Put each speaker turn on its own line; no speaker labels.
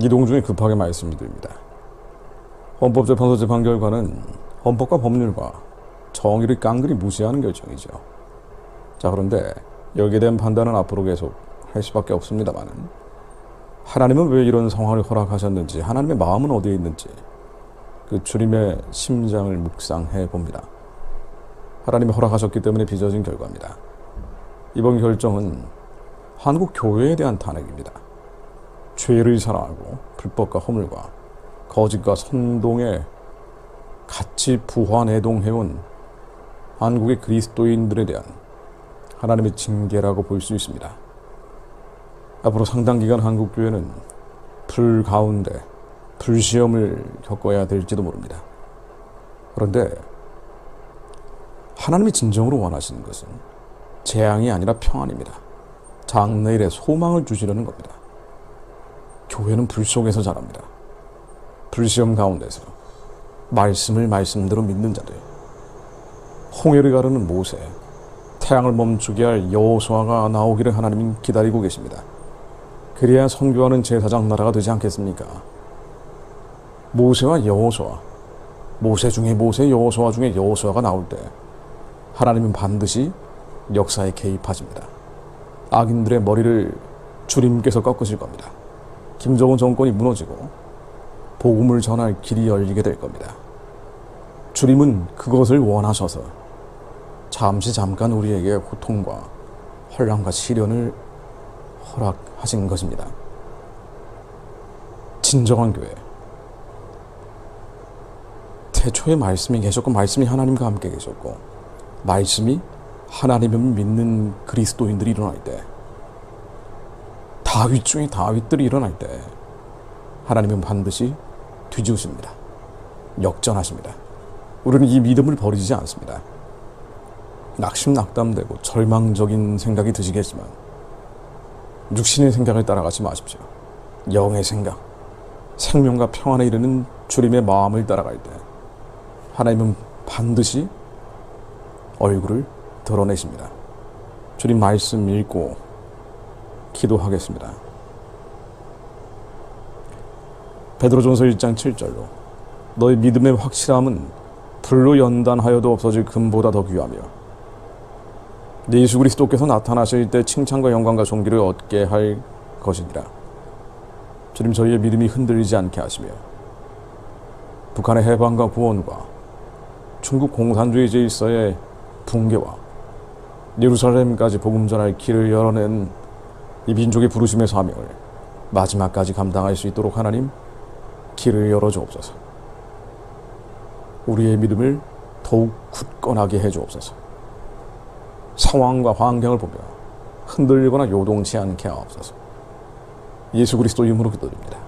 이동 중에 급하게 말씀을 드립니다. 헌법재판소 재판 결과는 헌법과 법률과 정의를 깡그리 무시하는 결정이죠. 자 그런데 여기에 대한 판단은 앞으로 계속 할 수밖에 없습니다만은 하나님은 왜 이런 상황을 허락하셨는지 하나님의 마음은 어디에 있는지 그 주님의 심장을 묵상해 봅니다. 하나님이 허락하셨기 때문에 빚어진 결과입니다. 이번 결정은 한국 교회에 대한 탄핵입니다. 죄를 사랑하고 불법과 허물과 거짓과 선동에 같이 부화내동해온 한국의 그리스도인들에 대한 하나님의 징계라고 볼 수 있습니다. 앞으로 상당 기간 한국 교회는 불 가운데 불시험을 겪어야 될지도 모릅니다. 그런데 하나님이 진정으로 원하시는 것은 재앙이 아니라 평안입니다. 장래일에 소망을 주시려는 겁니다. 교회는 불 속에서 자랍니다. 불시험 가운데서 말씀을 말씀대로 믿는 자들. 홍해를 가르는 모세, 태양을 멈추게 할 여호수아가 나오기를 하나님은 기다리고 계십니다. 그래야 선교하는 제사장 나라가 되지 않겠습니까? 모세와 여호수아, 모세 중에 모세, 여호수아 중에 여호수아가 나올 때 하나님은 반드시 역사에 개입하십니다. 악인들의 머리를 주님께서 꺾으실 겁니다. 김정은 정권이 무너지고 복음을 전할 길이 열리게 될 겁니다. 주님은 그것을 원하셔서 잠시 잠깐 우리에게 고통과 혼란과 시련을 허락하신 것입니다. 진정한 교회. 태초에 말씀이 계셨고 말씀이 하나님과 함께 계셨고 말씀이 하나님을 믿는 그리스도인들이 일어날 때 다윗 중에 다윗들이 일어날 때 하나님은 반드시 뒤지우십니다. 역전하십니다. 우리는 이 믿음을 버리지 않습니다. 낙심낙담되고 절망적인 생각이 드시겠지만 육신의 생각을 따라가지 마십시오. 영의 생각, 생명과 평안에 이르는 주님의 마음을 따라갈 때 하나님은 반드시 얼굴을 드러내십니다. 주님 말씀 읽고 기도하겠습니다. 베드로전서 1장 7절로 너희 믿음의 확실함은 불로 연단하여도 없어질 금보다 더 귀하며 예수 그리스도께서 나타나실 때 칭찬과 영광과 존귀를 얻게 할 것이니라. 주님 저희의 믿음이 흔들리지 않게 하시며 북한의 해방과 구원과 중국 공산주의 질서의 붕괴와 예루살렘까지 복음 전할 길을 열어낸 이 민족의 부르심의 사명을 마지막까지 감당할 수 있도록 하나님 길을 열어 주옵소서. 우리의 믿음을 더욱 굳건하게 해 주옵소서. 상황과 환경을 보며 흔들리거나 요동치 않게 하옵소서. 예수 그리스도 이름으로 기도드립니다.